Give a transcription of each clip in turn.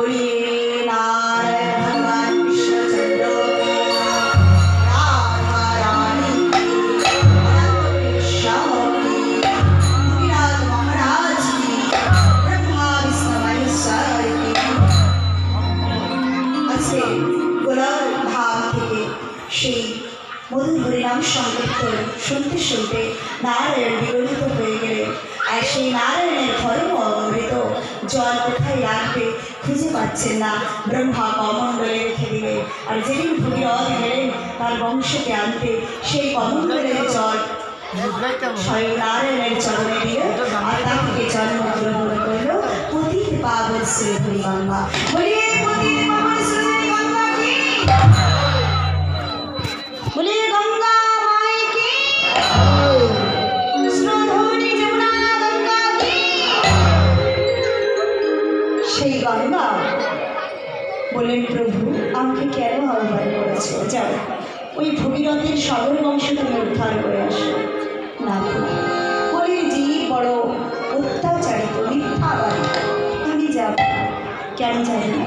bullying. সংকীর্তন শুনতে শুনতে নারায়ণ বিগলিত হয়ে গেলেন। আর সেই নারায়ণের ধর্ম অমৃত জল কোথায় রাখবে খুঁজে পাচ্ছেন না। ব্রহ্মা কমণ্ডলে রেখে দিলেন। আর যেদিন ভগীরথ গেলেন, তার বংশকে আনতে সেই কমণ্ডলের জল স্বয়ং নারায়ণের চরণে দিয়ে আর তাকে জন্মগ্রহণ করল পতিত পাবন শ্রী হরি গঙ্গা বলিয়ে পতিত পাবন শ্রী হরি বললেন, প্রভু, আমাকে কেন আহ্বান করেছে? যাও, ওই ভগীরথের সদর বংশ তুমি উদ্ধার করে আসো। না বলির জি বড় অত্যাচারিত, মিথ্যাবাদী তুমি যাও কেন যাই না?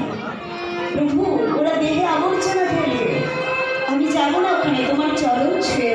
প্রভু, ওরা দেহে আবর্জনা ফেলবে। আমি যাব না ওখানে, তোমার চরণ ছুঁয়ে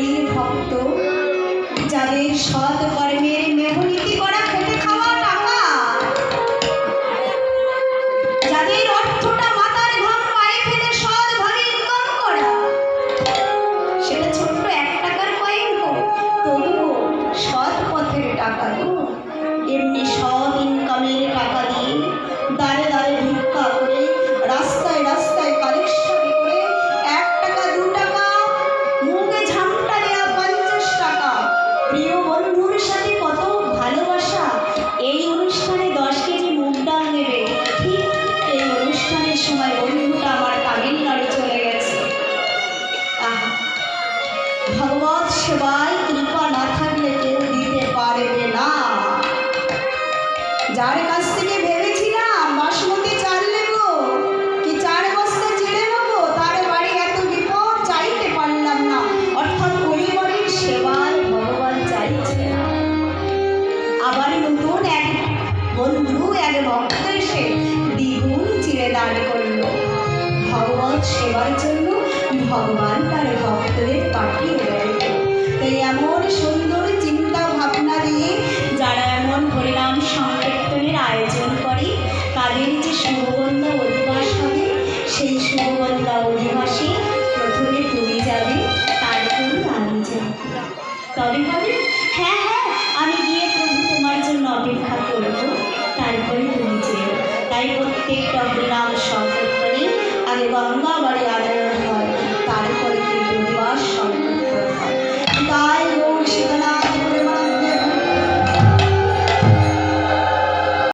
কলির ভক্ত, যাদের সৎ কর্মের মেহনীতি করা খেটে খাওয়া টাকা, যাদের অর্থটা মাথার ঘাম পায়ে ফেলে সৎভাবে ইনকাম করা, সেটা ছোট্ট এক টাকার কয়েন তবুও সৎ পথের টাকা গো। এমনি সৎ ইনকামের যার কাছ থেকে ভেবেছিলাম বাসমতি চাল নেব, কি চার বস্তা চেড়ে নেব, তার বাড়ি এত বিপদ চাইতে পারলাম না। অর্থাৎ পরিবারের সেবায় ভগবান চাইছে আবার নতুন এক বন্ধু, এক ভক্ত এসে দ্বিগুণ চিড়ে দান করল। ভগবত সেবার জন্য ভগবান তার ভক্তদের পাঠিয়ে দেয় তাই এমন সুন্দর চিন্তা ভাবনা দিয়ে যারা এমন হরিনাম সংকীর্তনের হবে হবে হ্যাঁ হ্যাঁ